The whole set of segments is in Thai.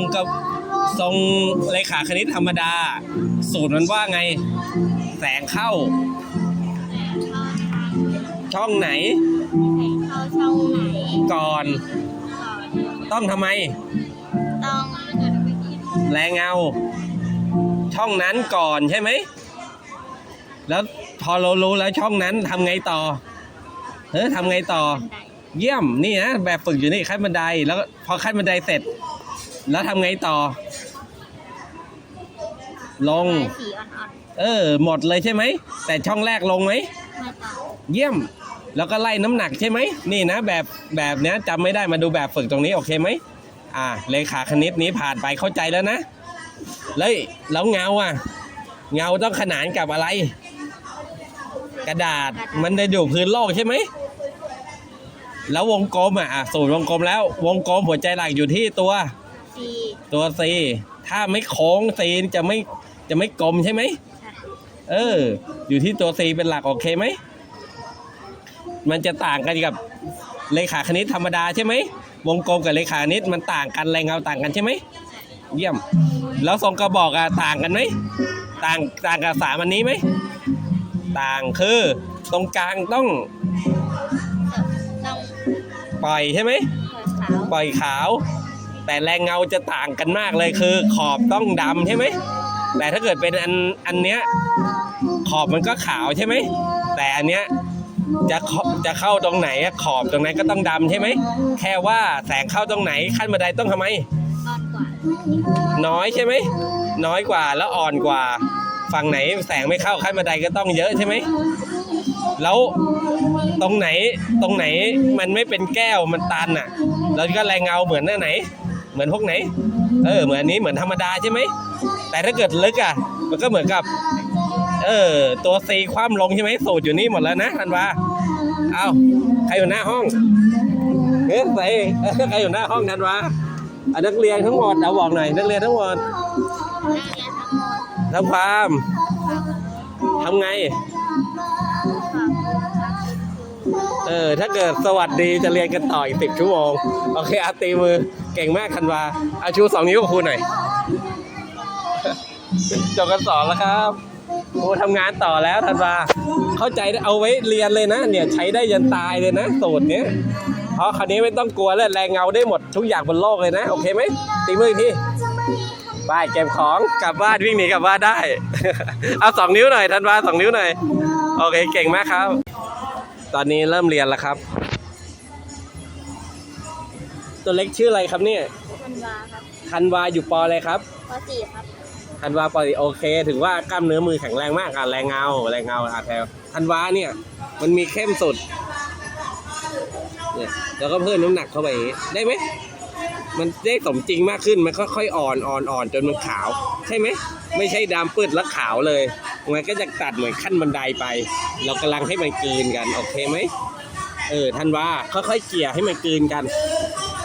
รงกับทรงเลขาคณิตธรรมดา สูตรมันว่าไง แสงเข้า ช่องไหน เข้าช่องไหนก่อนก่อน ต้องทำไม ต้องแรงเงา ช่องนั้นก่อนใช่ไหม แล้วพอเรารู้แล้วช่องนั้นทำไงต่อเฮ้ยทำไงต่อบันไดเยี่ยมนี่นะแบบฝึกอยู่นี่ขั้นบันไดแล้วก็พอขั้นบันไดเสร็จ แล้วทำไงต่อ ลงไม้สีอ่อนเออ หมดเลยใช่ไหม แต่ช่องแรกลงไหม ๆไม่ต้องเยี่ยม แล้วก็ไล่น้ำหนักใช่ไหม นี่นะแบบแบบเนี้ยจำไม่ได้มาดูแบบฝึกตรงนี้โอเคไหม อ่า เลขาคณิตนี้ผ่านไปเข้าใจแล้วนะ แล้วแล้วเงาอะ เงาต้องขนานกับอะไร กระดาษมันจะอยู่พื้นโลกใช่ไหม แล้ววงกลมอะอะสูตรวงกลมแล้ว วงกลมหัวใจหลักอยู่ที่ตัว สีตัว C ถ้าไม่โค้ง C จะไม่จะไม่กลมใช่ไหมใช่เออ อยู่ที่ตัว C เป็นหลักโอเคไหม มันจะต่างกันกับเลขาคณิตธรรมดาใช่ไหม วงกลมกับเลขาคณิตมันต่างกันแรงเงาต่างกันใช่ไหม เยี่ยม แล้วทรงกระบอกอะต่างกันไหม ต่างต่างกับสามอันนี้ไหม ต่างคือ ตรงกลางต้องต้องปล่อยใช่ไหมเปิดขาวปล่อยขาว แต่แรงเงาจะต่างกันมากเลยคือ ขอบต้องดำใช่ไหมแต่ถ้าเกิดเป็นอันอันเนี้ยขอบมันก็ขาวใช่ไหมแต่อันเนี้ยจะเข้าจะเข้าตรงไหนอะขอบตรงนั้นก็ต้องดำใช่ไหมแค่ว่าแสงเข้าตรงไหนขั้นบันไดต้องทำไมอ่อนกว่าน้อยใช่ไหมน้อยกว่าแล้วอ่อนกว่าฝั่งไหนแสงไม่เข้าขั้นบันไดก็ต้องเยอะใช่ไหมแล้วตรงไหนตรงไหนมันไม่เป็นแก้วมันตันอะเราก็แรงเงาเหมือนหน้าไหนเห มือนพวกไหน เออ เหมือนอันนี้เหมือนธรรมดาใช่ไหม แต่ถ้าเกิดลึกอะ มันก็เหมือนกับ เออ ตัวซีคว่ำลงใช่ไหมสูตรอยู่นี่หมดแล้วนะธันวาเอาใครอยู่หน้าห้องเฮ้ยใส่เอ้ยใครอยู่หน้าห้องธันวาอะนักเรียนทั้งหมดเอาบอกหน่อยนักเรียนทั้งหมดนักเรียนทั้งหมดทำความทำไง เออ ถ้าเกิดสวัสดีจะเรียนกันต่ออีกสิบชั่วโมง โอเคอาตีมือเก่งมากคันวาอาชูสองนิ้วกับครูหน่อยจบกันสอนแล้วครับครูทำงานต่อแล้วธันวาเข้าใจเอาไว้เรียนเลยนะ เนี่ยใช้ได้ยันตายเลยนะสูตรเนี้ยเพราะคราวนี้ไม่ต้องกลัวแล้วแรงเงาได้หมดทุกอย่างบนโลกเลยนะ โอเคไหมตีมืออีกทีไปเก็บของกลับบ้านวิ่งหนีกลับบ้านได้ เอาสองนิ้วหน่อยธันวาสองนิ้วหน่อย โอเคเก่งมากครับ ตอนนี้เริ่มเรียนแล้วครับ ตัวเล็กชื่ออะไรครับเนี่ยธันวาครับธันวาอยู่ปออะไรครับปสี่ครับธันวาปอโอเค ถึงว่ากล้ามเนื้อมือแข็งแรงมากอะแรงเงาแรงเงาอะแถวธันวาเนี่ยมันมีเข้มสุดเนี่ยแล้วก็เพิ่มน้ำหนักเข้าไปอย่างงี้ได้ไหมมันได้สมจริงมากขึ้นมันค่อยๆอ่อนอ่อนอ่อนจนมันขาว ใช่ไหมไม่ใช่ดำปืดแล้วขาวเลย มันก็จะตัดเหมือนขั้นบันไดไป เรากำลังให้มันกลืนกัน โอเคไหมเออธันว่าค่อยๆเกี่ยให้มันกลืนกัน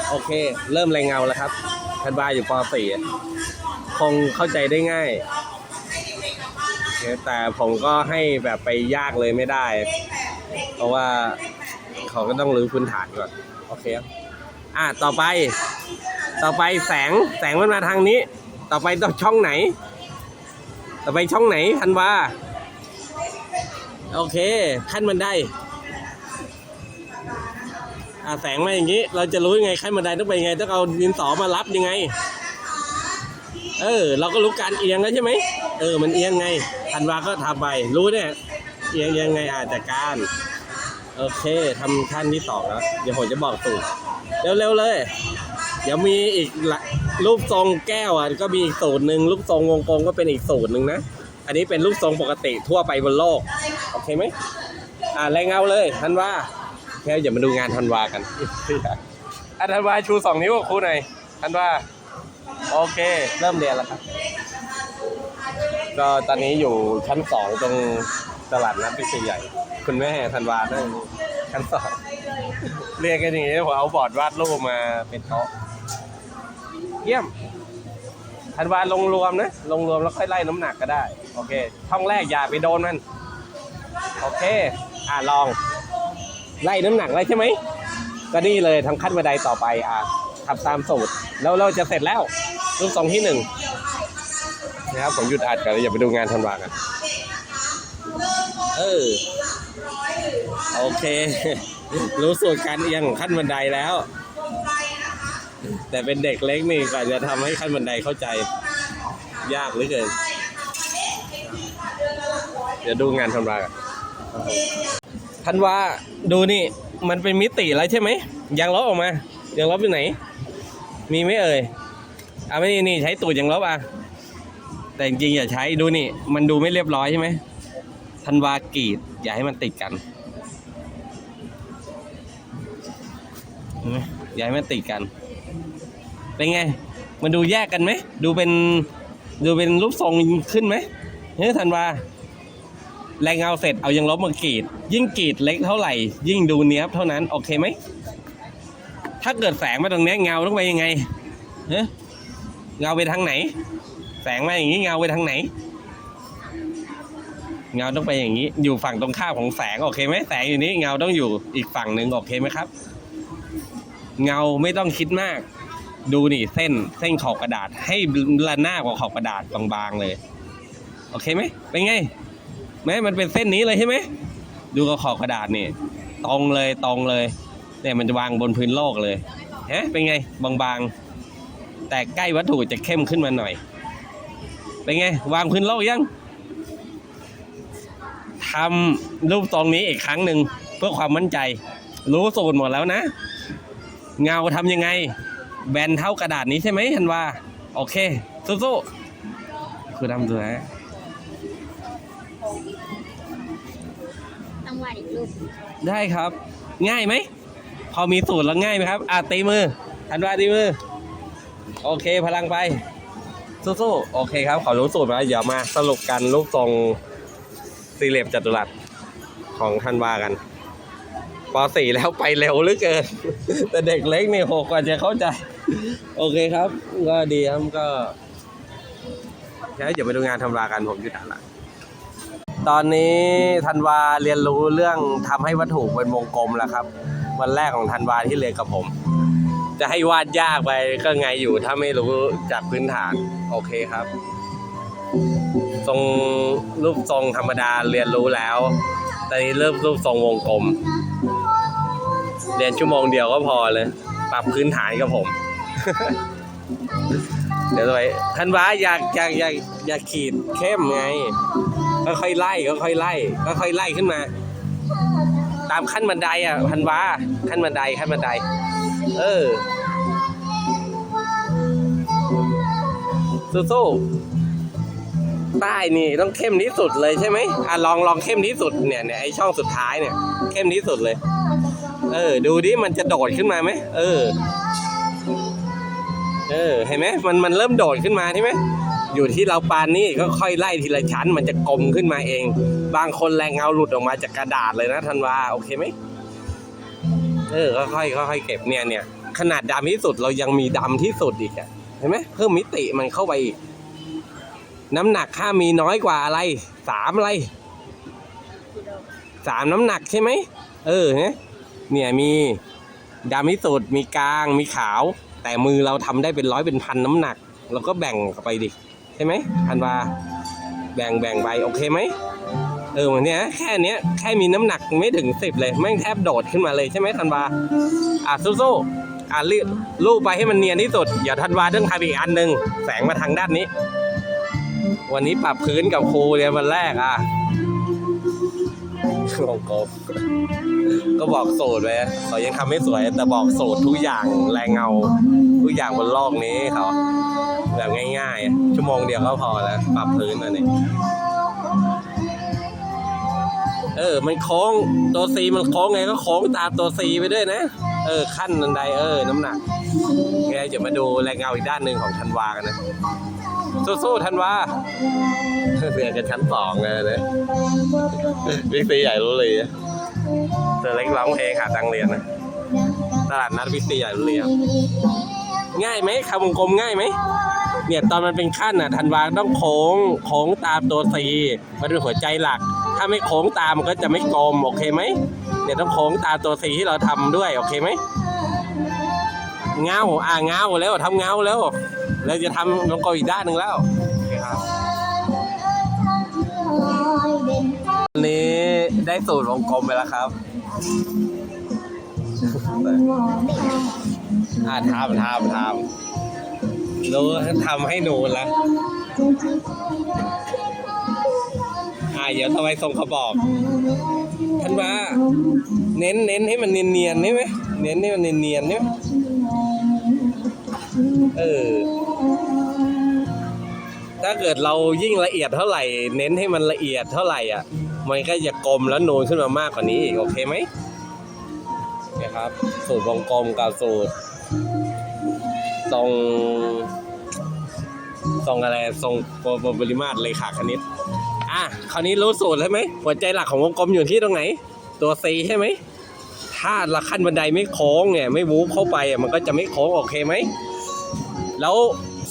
โอเค เริ่มแรงเงาแล้วครับธันว่าอยู่ป .4 คงเข้าใจได้ง่ายแต่ผมก็ให้แบบไปยากเลยไม่ได้ เพราะว่าเขาก็ต้องรื้อพื้นฐานก่อนโอเคอะต่อไป ต่อไปแสงแสงมันมาทางนี้ ต่อไปต้องช่องไหน ต่อไปช่องไหนทันวาโอเคขั้นบันไดอะแสงมาอย่างนี้ เราจะรู้ยังไงขั้นบันไดต้องไปยังไงต้องเอาดินสอมารับยังไง เออ เราก็รู้การเอียงแล้วใช่ไหมเออ มันเอียงไงทันวาก็ทำไป รู้เนี่ยเอียงยังไงอาจจะการโอเคทำขั้นที่สองแล้วเดี๋ยวผมจะบอกสูตรเร็วๆเลย เดี๋ยวมีอีกละรูปทรงแก้วอะก็มีอีกสูตรหนึ่งรูปทรงวงกลมก็เป็นอีกสูตรหนึ่งนะ อันนี้เป็นรูปทรงปกติทั่วไปบนโลก โอเคไหมอ่าแรงเงาเลยทันว่าแค่อย่ามาดูงานทันวากันอะทันวาชูสองนิ้วกับครูหน่อยทันว่าโอเค เริ่มเรียนแล้วครับ ก็ตอนนี้อยู่ชั้นสองตรงตลาดนัดพิเศษใหญ่ คุณแม่ธันวานั่งชั้นสองเรียกกันอย่างนี้ผมเอาบอร์ดวาดรูปมาเป็นโต๊ะ เยี่ยมธันวาลงรวมนะลงรวมแล้วค่อยไล่น้ำหนักก็ได้ โอเคช่องแรกอย่าไปโดนมัน โอเค อะลอง ไล่น้ำหนักไล่ใช่ไหมก็นี่เลยทำขั้นบันไดต่อไปอะทำตามสูตร แล้วเราจะเสร็จแล้ว รูปทรงที่หนึ่งนะครับผมหยุดอัดกันแล้วอย่าไปดูงานธันวากันเออโอเค รู้สูตรการเอียงของขั้นบันไดแล้ว แต่เป็นเด็กเล็กนี่ก็จะทำให้ขั้นบันไดเข้าใจ ยากเหลือเกินเดี๋ยวดูงานธันวากันธันวาดูนี่มันเป็นมิติแล้วใช่ไหมยางลบออกมายางลบอยู่ไหน มีไหมเอ่ยอะไม่นี่นี่ใช้ตูดยางลบอะแต่จริงๆอย่าใช้ดูนี่ มันดูไม่เรียบร้อยใช่ไหมธันวากรีด อย่าให้มันติดกันอย่าให้มันติดกัน เป็นไง มันดูแยกกันไหม ดูเป็นดูเป็นรูปทรงขึ้นไหมเฮ้ยธันวาแรงเงาเสร็จเอายังลบมากรีด ยิ่งกรีดเล็กเท่าไหร่ ยิ่งดูเนี้ยบเท่านั้น โอเคไหม ถ้าเกิดแสงมาตรงนี้เงาต้องไปยังไงเฮ้ยเงาไปทางไหน แสงมาอย่างนี้เงาไปทางไหน เงาต้องไปอย่างนี้ อยู่ฝั่งตรงข้ามของแสงโอเคไหมแสงอยู่นี้เงาต้องอยู่อีกฝั่งหนึ่งโอเคไหมครับ เงาไม่ต้องคิดมาก ดูนี่เส้นเส้นขอบกระดาษ ให้ระหน้ากว่าขอบกระดาษบางๆเลย โอเคไหมเป็นไงแม้มันเป็นเส้นนี้เลยใช่ไหมดูกับขอบกระดาษนี่ตรงเลยตรงเลยเนี่ยมันจะวางบนพื้นโลกเลยฮะเป็นไงบางๆ แต่ใกล้วัตถุจะเข้มขึ้นมาหน่อย เป็นไง วางพื้นโลกยังทำรูปตรงนี้อีกครั้งหนึ่งเพื่อความมั่นใจ รู้สูตรหมดแล้วนะ เงาทำยังไง แบนเท่ากระดาษนี้ใช่ไหมทันว่า โอเค สู้ๆคือทำตัวนะต้องวาดอีกรูปได้ครับ ง่ายไหม พอมีสูตรแล้วง่ายไหมครับ อะตีมือทันว่าตีมือ โอเคพลังไป สู้ๆโอเคครับ ขอรู้สูตรมาเดี๋ยวมาสรุปกันรูปทรงสี่เหลี่ยมจัตุรัสของทันวากัน ป .4 แล้วไปเร็วเหลือเกิน แต่เด็กเล็กนี่หกกว่าจะเข้าใจ โอเคครับ ก็ดีครับก็งั้นเดี๋ยวไปดูงานธันวากันผมหยุดอ่านละตอนนี้ธันวาเรียนรู้เรื่องทำให้วัตถุเป็นวงกลมแล้วครับ วันแรกของธันวาที่เรียนกับผม จะให้วาดยากไปก็ไงอยู่ถ้าไม่รู้จากพื้นฐาน โอเคครับ ทรงรูปทรงธรรมดาเรียนรู้แล้วตอนนี้เริ่มรูปทรงวงกลม เรียนชั่วโมงเดียวก็พอเลย ปรับพื้นฐานกับผม เดี๋ยวไปธันวาอยากอยากอยากอยากขีดเข้มไง ก็ค่อยไล่ก็ค่อยไล่ ก็ค่อยไล่ขึ้นมา ตามขั้นบันไดอะพันวาขั้นบันไดขั้นบันได เออสู้ๆใต้นี่ต้องเข้มที่สุดเลยใช่ไหมอะลองลองเข้มที่สุดเนี่ยเนี่ยไอช่องสุดท้ายเนี่ย เข้มที่สุดเลย เออ ดูดิมันจะโดดขึ้นมาไหมเออ เออ เห็นไหมมันมันเริ่มโดดขึ้นมาใช่ไหมอยู่ที่เราปานนี่ก็ค่อยไล่ทีละชั้น มันจะกลมขึ้นมาเอง บางคนแรงเงาหลุดออกมาจากกระดาษเลยนะธันวาโอเคไหมเออค่อยๆค่อยๆเก็บเนี่ยเนี่ยขนาดดำที่สุดเรายังมีดำที่สุดอีกอะเห็นไหมเพิ่มมิติมันเข้าไปอีกน้ำหนักค่ามีน้อยกว่าอะไรสามอะไรสามน้ำหนักใช่ไหมเออเนี่ย เนี่ยมีดำที่สุดมีกลางมีขาว แต่มือเราทำได้เป็นร้อยเป็นพันน้ำหนักเราก็แบ่งไปดิใช่ไหมธันวาแบ่งแบ่งไปโอเคไหมเออวันเนี้ยแค่เนี้ยแค่มีน้ำหนักไม่ถึงสิบเลยแม่งแทบโดดขึ้นมาเลยใช่ไหมธันวาอะสู้ๆอะรีบลูบไปให้มันเนียนที่สุดอย่าธันวาต้องทำอีกอันหนึ่งแสงมาทางด้านนี้ วันนี้ปรับพื้นกับครูเรียนวันแรกอะ วงกลมก็บอกโสูตรไปเขายังทำไม่สวย แต่บอกโสูตรทุกอย่างแรงเงา ทุกอย่างบนโลกนี้เขาแบบง่ายๆ ชั่วโมงเดียวก็พอแล้วปรับพื้นอันนี้เออ มันโค้งตัวซีมันโค้งไงก็โค้งตามตัวซีไปด้วยนะ เออขั้นบันไดเออ น้ำหนักไงเดี๋ยวมาดูแรงเงาอีกด้านหนึ่งของธันวากันนะ สู้ๆธันวาเรียนกันชั้นสองเลยนะบิ๊กซีใหญ่รู้เลยเจอเล็กร้องเพลงหาตังค์เรียนนะตลาดนัดบิ๊กซีใหญ่รู้เลยครับง่ายไหมคำวงกลมง่ายไหมเนี่ยตอนมันเป็นขั้นอะธันวาต้องโค้งโค้งตามตัวซีมันเป็นหัวใจหลัก ถ้าไม่โค้งตามมันก็จะไม่กลมโอเคไหมเนี่ยต้องโค้งตามตัวซีที่เราทำด้วยโอเคไหมเงาอ่าเงาแล้วทำเงาแล้ว เราจะทำวงกลมอีกด้านหนึ่งแล้วโอเคครับวันนี้ได้สูตรวงกลมไปแล้วครับอ่าทำทำทำรู้ทำให้หนูแล้วอ่าเดี๋ยวทำไมทรงเขาบอกท่านว่า เน้นเน้นให้มันเนียนๆใช่ไหมเน้นให้มันเนียนๆใช่ไหมเออ ถ้าเกิดเรายิ่งละเอียดเท่าไหร่ เน้นให้มันละเอียดเท่าไหร่อะ มันก็จะกลมแล้วนูนขึ้นมามากกว่านี้อีกโอเคไหมนะครับ สูตรวงกลมกับสูตรทรงทรงอะไรทรงปริมาตรเลขาคณิต อะคราวนี้รู้สูตรใช่ไหมหัวใจหลักของวงกลมอยู่ที่ตรงไหน ตัว C ใช่ไหมถ้าละขั้นบันไดไม่โค้งเนี่ยไม่วูบเข้าไปอะมันก็จะไม่โค้งโอเคไหมแล้ว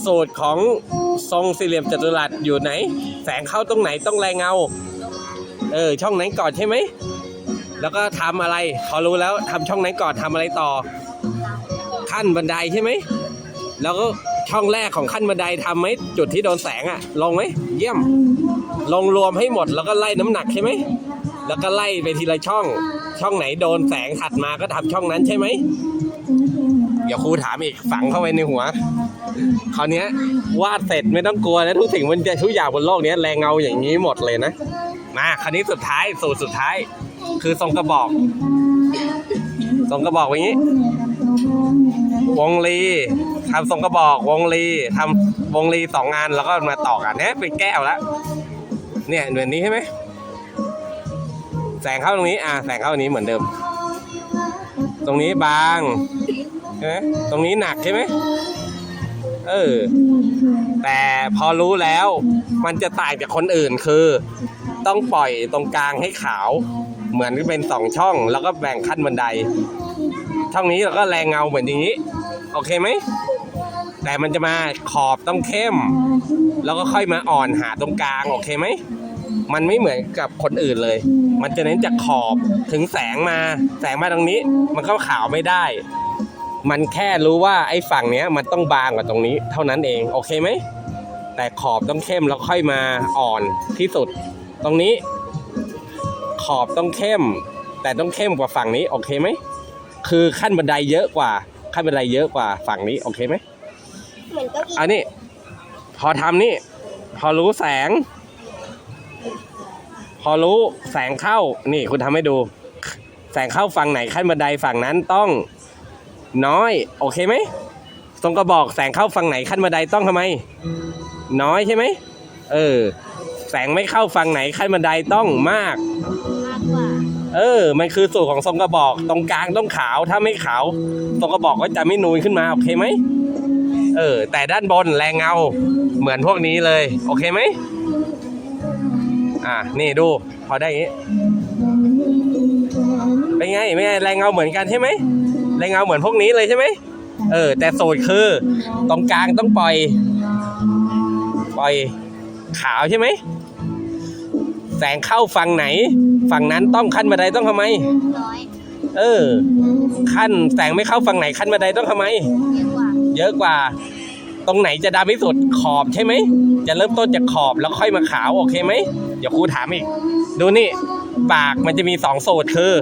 สูตรของทรงสี่เหลี่ยมจัตุรัสอยู่ไหน แสงเข้าตรงไหนต้องแรงเงา เออ ช่องไหนก่อนใช่ไหม แล้วก็ทำอะไรพอรู้แล้วทำช่องไหนก่อนทำอะไรต่อ ขั้นบันไดใช่ไหม แล้วก็ช่องแรกของขั้นบันไดทำไหมจุดที่โดนแสงอะลงไหมเยี่ยม ลงรวมให้หมดแล้วก็ไล่น้ำหนักใช่ไหมแล้วก็ไล่ไปทีละช่อง ช่องไหนโดนแสงถัดมาก็ทำช่องนั้นใช่ไหม เดี๋ยวครูถามอีกฝังเข้าไปในหัว คราวนี้วาดเสร็จไม่ต้องกลัวนะทุกสิ่งมันจะทุกอย่างบนโลกนี้แรงเงาอย่างนี้หมดเลยนะ มาคราวนี้สุดท้ายสูตรสุดท้าย คือทรงกระบอกทรงกระบอกอย่างนี้ วงลีทำทรงกระบอก วงลีทำวงลีสองงานแล้วก็มาต่อกันเนี่ยเป็นแก้วแล้วเนี่ยเหมือนนี้ใช่ไหมแสงเข้าตรงนี้ อ่า แสงเข้าตรงนี้เหมือนเดิม ตรงนี้บาง ใช่ไหมตรงนี้หนักใช่ไหมเออ แต่พอรู้แล้ว มันจะต่างจากคนอื่นคือ ต้องปล่อยตรงกลางให้ขาว เหมือนเป็นสองช่อง แล้วก็แบ่งขั้นบันได ช่องนี้เราก็แรงเงาเหมือนอย่างนี้ โอเคไหม แต่มันจะมาขอบต้องเข้ม แล้วก็ค่อยมาอ่อนหาตรงกลาง โอเคไหม มันไม่เหมือนกับคนอื่นเลย มันจะเน้นจากขอบถึงแสงมา แสงมาตรงนี้ มันก็ขาวไม่ได้ มันแค่รู้ว่าไอ้ฝั่งเนี้ยมันต้องบางกว่าตรงนี้ เท่านั้นเองโอเคไหมแต่ขอบต้องเข้มแล้วค่อยมาอ่อนที่สุด ตรงนี้ ขอบต้องเข้ม แต่ต้องเข้มกว่าฝั่งนี้โอเคไหมคือขั้นบันไดเยอะกว่า ขั้นบันไดเยอะกว่าฝั่งนี้โอเคไหมเหมือนเก้าอี้อันนี้ พอทำนี่ พอรู้แสง พอรู้แสงเข้า นี่คุณทำให้ดู แสงเข้าฝั่งไหนขั้นบันไดฝั่งนั้นต้อง น้อย โอเคไหมตรงกระบอกแสงเข้าฝั่งไหนขั้นบันไดต้องทำไม น้อยใช่ไหมเออ แสงไม่เข้าฝั่งไหนขั้นบันไดต้องมากมากกว่าเออ มันคือสูตรของทรงกระบอก ตรงกลางต้องขาว ถ้าไม่ขาวทรงกระบอกก็จะไม่นูนขึ้นมา โอเคไหม เออ แต่ด้านบนแรงเงา เหมือนพวกนี้เลย โอเคไหม อะ นี่ดู พอได้อย่างนี้ เป็นไงไม่ไง แรงเงาเหมือนกันใช่ไหม แรงเงาเหมือนพวกนี้เลยใช่ไหมเออ แต่สูตรคือตรงกลางต้องปล่อย ปล่อยขาวใช่ไหมแสงเข้าฝั่งไหน ฝั่งนั้นต้องขั้นบันไดต้องทำไมน้อยเออ ขั้นแสงไม่เข้าฝั่งไหนขั้นบันไดต้องทำไมเยอะกว่าเยอะกว่า ตรงไหนจะดำที่สุดขอบใช่ไหม จะเริ่มต้นจากขอบแล้วค่อยมาขาวโอเคไหม เดี๋ยวครูถามอีก ดูนี่ ปากมันจะมีสองสูตรคือ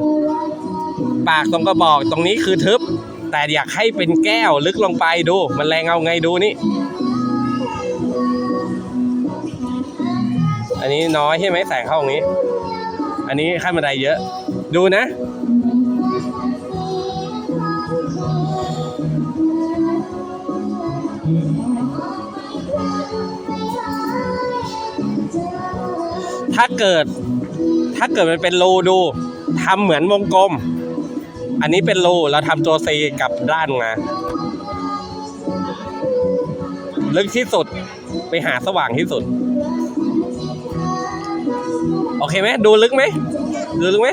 ปากตรงกระบอกตรงนี้คือทึบ แต่อยากให้เป็นแก้วลึกลงไปดู มันแรงเอาไงดูนี่ อันนี้น้อยใช่ไหมแสงเข้าตรงนี้ อันนี้ขั้นบันไดเยอะ ดูนะถ้าเกิด ถ้าเกิดมันเป็นรูดูทำเหมือนวงกลม อันนี้เป็นรูเราทำตัวซีกับด้านมา ลึกที่สุดไปหาสว่างที่สุด โอเคไหมดูลึกไหมดูลึกไหม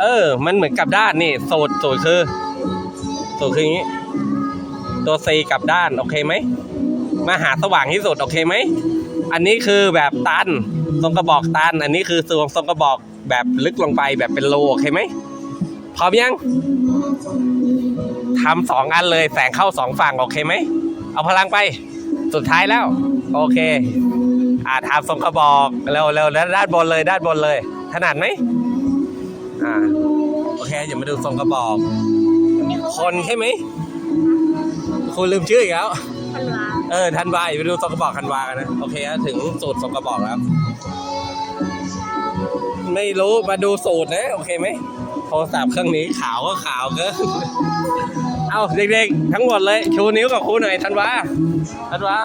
เออ มันเหมือนกับด้านนี่สูตรสูตรคือสูตรคืออย่างนี้ ตัวซีกับด้านโอเคไหมมาหาสว่างที่สุดโอเคไหมอันนี้คือแบบตันทรงกระบอกตัน อันนี้คือทรงทรงกระบอกแบบลึกลงไปแบบเป็นโลโอเคไหม พร้อมยังททำสองอันเลยแสงเข้าสองฝั่งโอเคไหม เอาพลังไป สุดท้ายแล้ว โอเค อ่าทำทรงกระบอกเร็วเร็วแล้วด้านบนเลยด้านบนเลย ถนัดไหมอ่าโอเคอย่ามาดูทรงกระบอก คนใช่ไหมคุณลืมชื่ออีกแล้วพันวาเออธันวาอย่าไปดูทรงกระบอกธันวากันนะโอเคฮะถึงสูตรทรงกระบอกแล้วไม่รู้มาดูสูตรนะ โอเคไหม โทรศัพท์เครื่องนี้ขาวก็ขาวเกินเอาเด็กๆ ทั้งหมดเลย ชูนิ้วกับครูหน่อยธันวาธันวา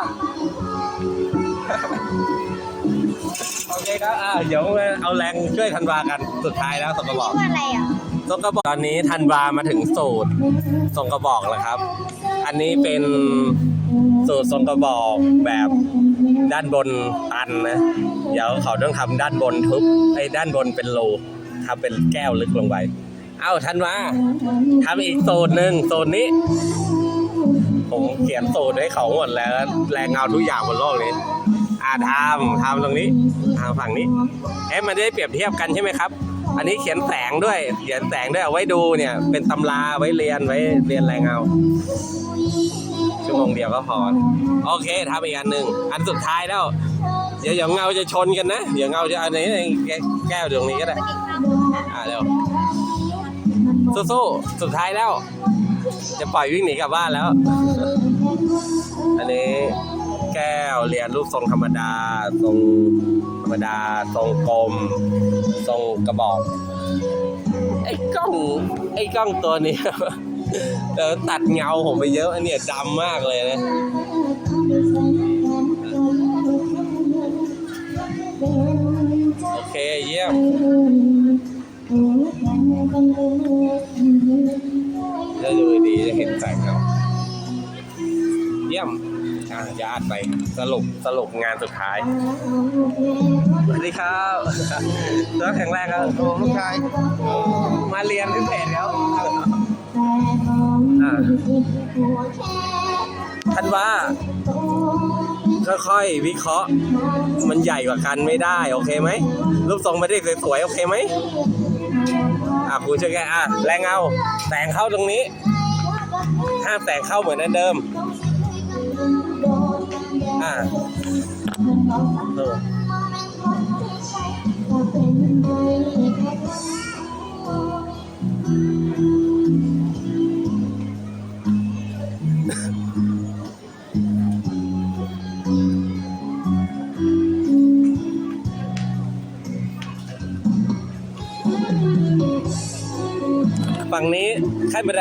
โอเคครับอ่าเดี๋ยวมาเอาแรงช่วยธันวากันสุดท้ายแล้วทรงกระบอกว่าอะไรอะทรงกระบอกตอนนี้ธันวามาถึงสูตรทรงกระบอกแล้วครับ อันนี้เป็นสูตรทรงกระบอกแบบด้านบนตันนะ เดี๋ยวเขาต้องทำด้านบนทุบไอ้ด้านบนเป็นรู ทำเป็นแก้วลึกลงไป เอ้าธันวาทำอีกสูตรหนึ่งสูตรนี้ ผมเขียนสูตรให้เขาหมดแล้ว แรงเงาทุกอย่างบนโลกนี้อาทำทำตรงนี้ทำฝั่งนี้เอ๊ะมันได้เปรียบเทียบกันใช่ไหมครับ อันนี้เขียนแสงด้วย เขียนแสงด้วยเอาไว้ดูเนี่ย เป็นตำราไว้เรียนไว้เรียนแรงเงาชั่วโมงเดียวก็พอ โอเคทำอีกอันหนึ่งอันสุดท้ายแล้ว เดี๋ยวเดี๋ยวเงาจะชนกันนะ เดี๋ยวเงาจะอันนี้แก้วตรงนี้ก็ได้ อ่าเร็วสู้ๆสุดท้ายแล้ว จะปล่อยวิ่งหนีกลับบ้านแล้ว อันนี้แก้วเรียนรูปทรงธรรมดา ทรงธรรมดา ทรงกลม ทรงกระบอก ไอ้กล้อง ไอ้กล้องตัวนี้เออตัดเงาผมไปเยอะอันนี้ยดำมากเลยนะโอเคเยี่ยม จะดูดีจะเห็นแสงเงาเยี่ยมอะจะอัดไปสรุปสรุปงานสุดท้าย สวัสดีครับตัวแข็งแรงครับโอ้ลูกชาย มาเรียนพิเศษแล้วอ่าท่านว่าค่อยๆวิเคราะห์ มันใหญ่กว่ากันไม่ได้ โอเคไหมรูปทรงไม่ได้สวยๆโอเคไหม อะครูช่วยแกอะแรงเงาแสงเข้าตรงนี้ ห้ามแสงเข้าเหมือนเดิมอะ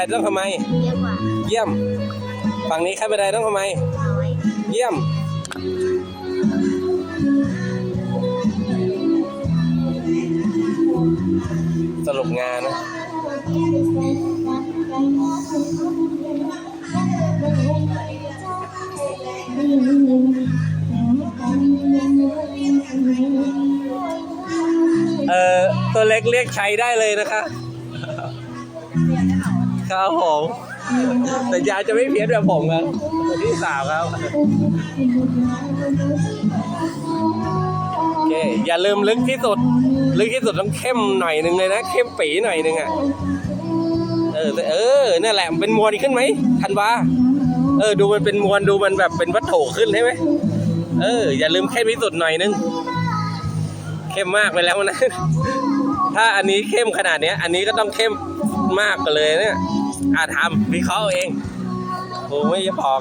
ดต้องทำไม เยอะกว่าเยี่ยม ฝั่งนี้ขั้นบันไดต้องทำไม น้อยเยี่ยม สรุปงานนะ เอ่อ ตัวเล็กเรียกใช้ได้เลยนะคะ ครับผมแต่ยาจะไม่เพี้ยนแบบผมครับพี่สาวครับ โอเค อย่าลืมลึกที่สุด ลึกที่สุดต้องเข้มหน่อยหนึ่งเลยนะ เข้มปีหน่อยหนึ่งอะ เออ เออนั่นแหละมันเป็นมวลขึ้นไหม ทันวาเออ ดูมันเป็นมวล ดูมันแบบเป็นวัตถุขึ้นใช่ไหม เออ อย่าลืมเข้มที่สุดหน่อยนึง เข้มมากไปแล้วนะ ถ้าอันนี้เข้มขนาดเนี้ย อันนี้ก็ต้องเข้ม มากไปเลยเนี่ยอาทำวิเคราะห์เอาเองผู้ไม่จะบอก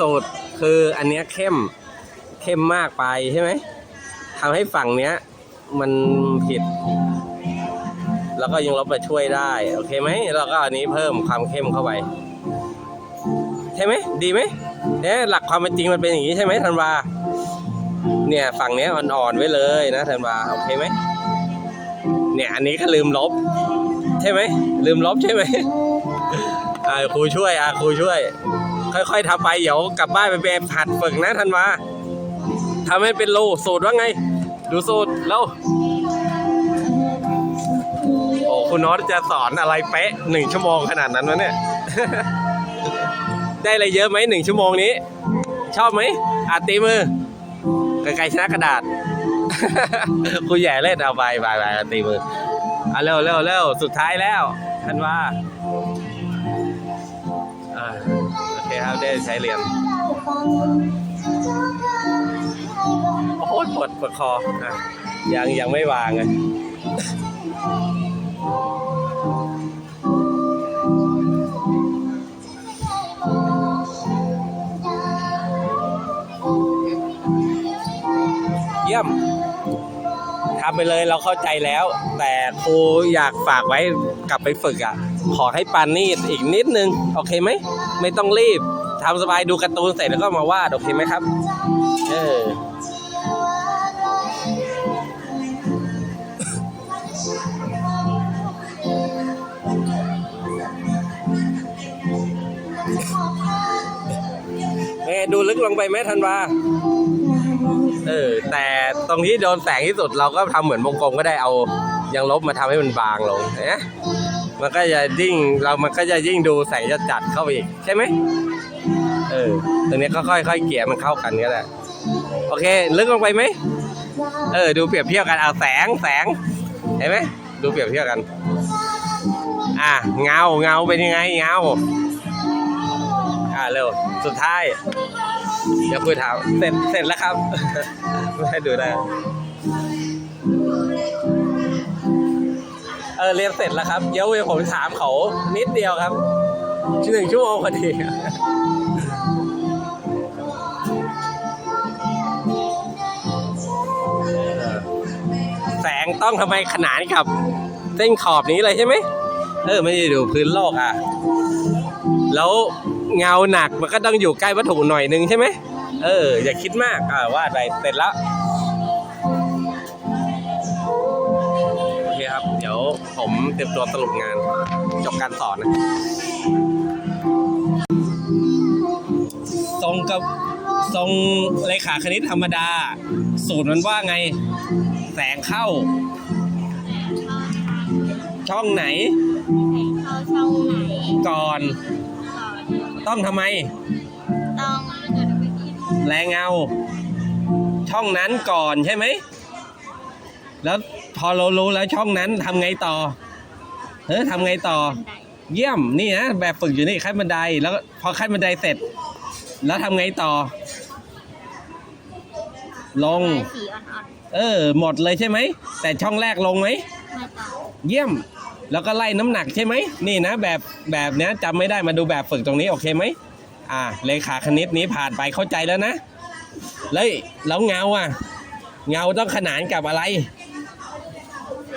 ผิดคืออันเนี้ยเข้มเข้มมากไปใช่ไหมทำให้ฝั่งเนี้ย มันผิด แล้วก็ยังลบมาช่วยได้ โอเคไหมแล้วก็อันนี้เพิ่มความเข้มเข้าไปใช่ไหมดีไหมเนี่ยหลักความเป็นจริงมันเป็นอย่างนี้ใช่ไหมธันวาเนี่ย ฝั่งเนี้ยอ่อนๆไว้เลยนะธันวาโอเคไหมเนี่ย อันนี้ก็ลืมลบ ใช่ไหมลืมลบใช่ไหมอ่าครูช่วยอ่าครูช่วย ค่อยๆทำไป เดี๋ยวกลับบ้านไปเป็นผัดฝึกนะทันวาทำให้เป็นรูสูตรว่าไง ดูสูตรแล้วโอ้คุณน็อตจะสอนอะไรเป๊ะหนึ่งชั่วโมงขนาดนั้นวะเนี่ย ได้อะไรเยอะไหมหนึ่งชั่วโมงนี้ ชอบไหมอาตีมือไกลๆชนะกระดาษครูใหญ่เล่นเอาไปไปไปอาตีมืออะเร็วเร็วเร็วสุดท้ายแล้วทันว่า โอเครับ ได้ใช้เรียนโอ้ยปวดปวดคออะยังยังไม่วางเลยเยี่ยมทำไปเลยเราเข้าใจแล้ว แต่ครูอยากฝากไว้กลับไปฝึกอะ ขอให้ปานนี่อีกนิดนึง โอเคไหม ไม่ต้องรีบ ทำสบายดูการ์ตูนเสร็จแล้วก็มาวาดโอเคไหมครับ เออเอ้ดูลึกลงไปไหมทันวาเออ แต่ตรงที่โดนแสงที่สุดเราก็ทำเหมือนวงกลมก็ได้เอายางลบมาทำให้มันบางลงเห็นไหมมันก็จะยิ่งเรามันก็จะยิ่งดูแสงจะจัดเข้าไปอีกใช่ไหม เออตรงนี้ก็ค่อยๆเกลี่ยมันเข้ากันก็ได้โอเค ลึกลงไปไหมเออ ดูเปรียบเทียบกันเอาแสงแสงเห็นไหมดูเปรียบเทียบกัน อะเงาเงาเป็นยังไงเงาอ่าเร็วสุดท้ายเดี๋ยวคุยถามเสร็จเสร็จแล้วครับให้ดูได้เออเรียนเสร็จแล้วครับ เดี๋ยวผมถามเขานิดเดียวครับ หนึ่งชั่วโมงพอดีแสงต้องทำไมขนานกับ เส้นขอบนี้เลยใช่ไหม เออ ไม่ได้ดูพื้นโลกอะ แล้วเงาหนักมันก็ต้องอยู่ใกล้วัตถุหน่อยนึงใช่ไหม เออ อย่าคิดมากอ่าวาดไปเสร็จแล้วโอเคครับ เดี๋ยวผมเตรียมตัวสรุปงาน จบการสอนนะ รงกับทรงเลขาคณิตธรรมดา สูตรมันว่าไง แสงเข้า ช่องไหน เข้าช่องไหนก่อนก่อน ต้องทำไม ต้องแรงเงา ช่องนั้นก่อนใช่ไหม แล้วพอเรารู้แล้วช่องนั้นทำไงต่อเฮ้ยทำไงต่อบันไดเยี่ยมนี่นะแบบฝึกอยู่นี่ขั้นบันไดแล้วก็พอขั้นบันไดเสร็จ แล้วทำไงต่อ ลงไม้สีอ่อนเออ หมดเลยใช่ไหม แต่ช่องแรกลงไหม ๆไม่ต้องเยี่ยม แล้วก็ไล่น้ำหนักใช่ไหม นี่นะแบบแบบเนี้ยจำไม่ได้มาดูแบบฝึกตรงนี้โอเคไหม อ่า เลขาคณิตนี้ผ่านไปเข้าใจแล้วนะ แล้วแล้วเงาอะ เงาต้องขนานกับอะไร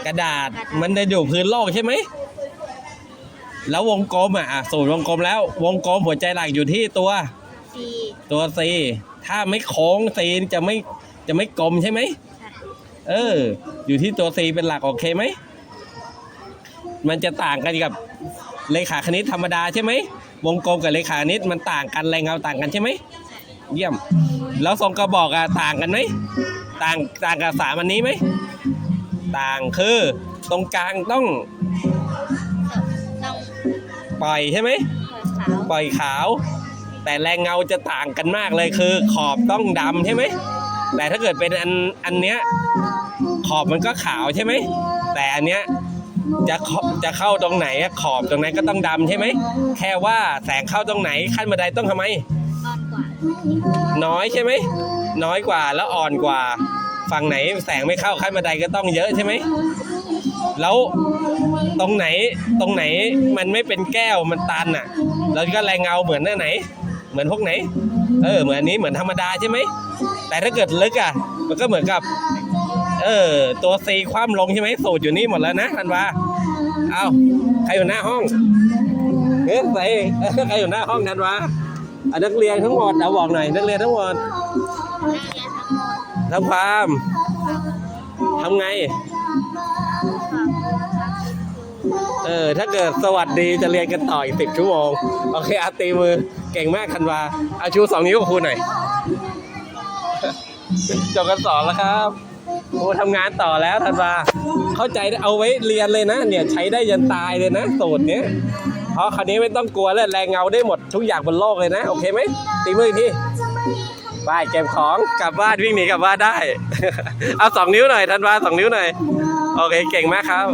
กระดาษมันจะอยู่พื้นโลกใช่ไหม แล้ววงกลมอะอะสูตรวงกลมแล้ว วงกลมหัวใจหลักอยู่ที่ตัว สีตัว C ถ้าไม่โค้ง C จะไม่จะไม่กลมใช่ไหมใช่เออ อยู่ที่ตัว C เป็นหลักโอเคไหม มันจะต่างกันกับเลขาคณิตธรรมดาใช่ไหมวงกลมกับเลขาคณิตมันต่างกันแรงเงาต่างกันใช่ไหมเยี่ยม แล้วทรงกระบอกอะต่างกันไหมต่างต่างกับสามอันนี้ไหมต่างคือตรงกลางต้องต้องปล่อยใช่ไหมเปิดขาวปล่อยขาว แต่แรงเงาจะต่างกันมากเลยคือขอบต้องดำใช่ไหมแต่ถ้าเกิดเป็นอันอันเนี้ยขอบมันก็ขาวใช่ไหมแต่อันเนี้ยจะเข้าจะเข้าตรงไหนขอบตรงนั้นก็ต้องดำใช่ไหมแค่ว่าแสงเข้าตรงไหนขั้นบันไดต้องทำไมน้อยใช่ไหมน้อยกว่าแล้วอ่อนกว่า ฝั่งไหนแสงไม่เข้าขั้นบันไดก็ต้องเยอะใช่ไหมแล้วตรงไหนตรงไหนมันไม่เป็นแก้วมันตันอะ แล้วก็แรงเงาเหมือนหน้าไหน เหมือนพวกไหน เออ เหมือนอันนี้เหมือนธรรมดาใช่ไหม แต่ถ้าเกิดลึกอะ มันก็เหมือนกับ เออ ตัวซีคว่ำลงใช่ไหมสูตรอยู่นี่หมดแล้วนะทันวาเอาใครอยู่หน้าห้องเฮ้ยใส่เอ้ยใครอยู่หน้าห้องทันวาอะนักเรียนทั้งหมดเอาบอกหน่อยนักเรียนทั้งหมดนักเรียนทั้งหมดทำความทำไงขอบ เออ ถ้าเกิดสวัสดีจะเรียนกันต่ออีกสิบชั่วโมง โอเคอาตีมือเก่งมากคันวาอาชูสองนิ้วกับครูหน่อยจบกันสองแล้วครับครูทำงานต่อแล้วธันวาเข้าใจเอาไว้เรียนเลยนะ เนี่ยใช้ได้ยันตายเลยนะสูตรเนี้ยเพราะคราวนี้ไม่ต้องกลัวแล้วแรงเงาได้หมดทุกอย่างบนโลกเลยนะ โอเคไหมตีมืออีกทีไปเก็บของกลับบ้านวิ่งหนีกลับบ้านได้ เอาสองนิ้วหน่อยธันวาสองนิ้วหน่อย โอเคเก่งมากครับ